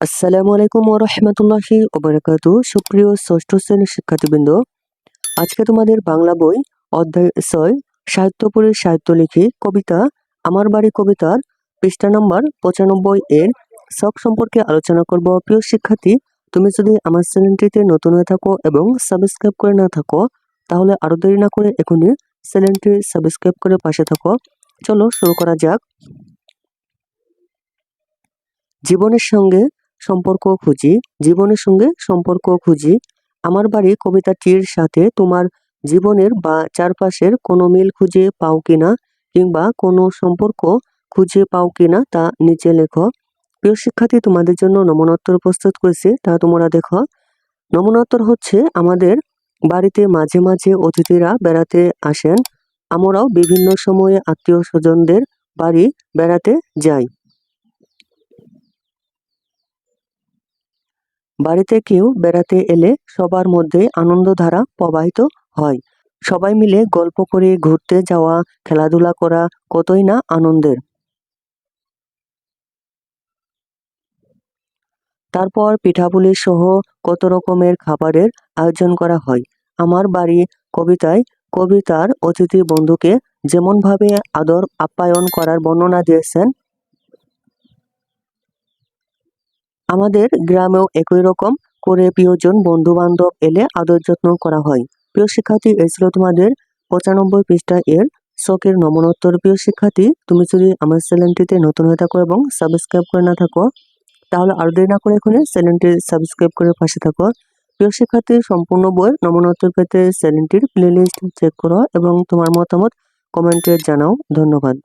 আসসালামু আলাইকুম ও রহমতুল্লাহি ওবরাকাতু সুপ্রিয় ষষ্ঠ শ্রেণির শিক্ষার্থীবৃন্দ, আজকে তোমাদের বাংলা বই অধ্যায় ছয়, সাহিত্যপুরীর সাহিত্য লিখি কবিতা, আমার বাড়ি কবিতার পৃষ্ঠা নম্বর পঁচানব্বই এর সব সম্পর্কে আলোচনা করব। প্রিয় শিক্ষার্থী, তুমি যদি আমার চ্যানেলটিতে নতুন হয়ে থাকো এবং সাবস্ক্রাইব করে না থাকো, তাহলে আরও দেরি না করে এখনই চ্যানেলটি সাবস্ক্রাইব করে পাশে থাকো। চলো শুরু করা যাক। জীবনের সঙ্গে সম্পর্ক খুঁজি, জীবনের সঙ্গে সম্পর্ক খুঁজি। আমার বাড়ি কবিতাটির সাথে তোমার জীবনের বা চারপাশের কোনো মিল খুঁজে পাও কিনা কিংবা কোনো সম্পর্ক খুঁজে পাও কিনা তা নিচে লেখো। প্রিয় শিক্ষার্থী, তোমাদের জন্য নমনোত্তর প্রস্তুত করেছি, তা তোমরা দেখো। নমনোত্তর হচ্ছে আমাদের বাড়িতে মাঝে মাঝে অতিথিরা বেড়াতে আসেন। আমরাও বিভিন্ন সময়ে আত্মীয় স্বজনদের বাড়ি বেড়াতে যাই। বাড়িতে কেউ বেড়াতে এলে সবার মধ্যে আনন্দধারা প্রবাহিত হয়। সবাই মিলে গল্প করে ঘুরতে যাওয়া, খেলাধুলা করা কতই না আনন্দের। তারপর পিঠাপুলি সহ কত রকমের খাবারের আয়োজন করা হয়। আমার বাড়ি কবিতায় কবিতার অতিথি বন্ধুকে যেমনভাবে আদর আপ্যায়ন করার বর্ণনা দিয়েছেন আমাদের গ্রামেও একই রকম করে প্রিয়জন বন্ধু বান্ধব এলে আদর যত্ন করা হয়। প্রিয় শিক্ষার্থী, এই ছিল তোমাদের পঁচানব্বই পৃষ্ঠা এর শখের নমনোত্তর। প্রিয় শিক্ষার্থী, তুমি যদি আমার চ্যানেলটিতে নতুন হয়ে থাকো এবং সাবস্ক্রাইব করে না থাকো, তাহলে আরও দেরি না করে এখানে চ্যানেলটি সাবস্ক্রাইব করে পাশে থাকো। প্রিয় শিক্ষার্থী, সম্পূর্ণ বইয়ের নমনোত্তর পেতে চ্যানেলটির প্লেলিস্ট চেক করো এবং তোমার মতামত কমেন্টে জানাও। ধন্যবাদ।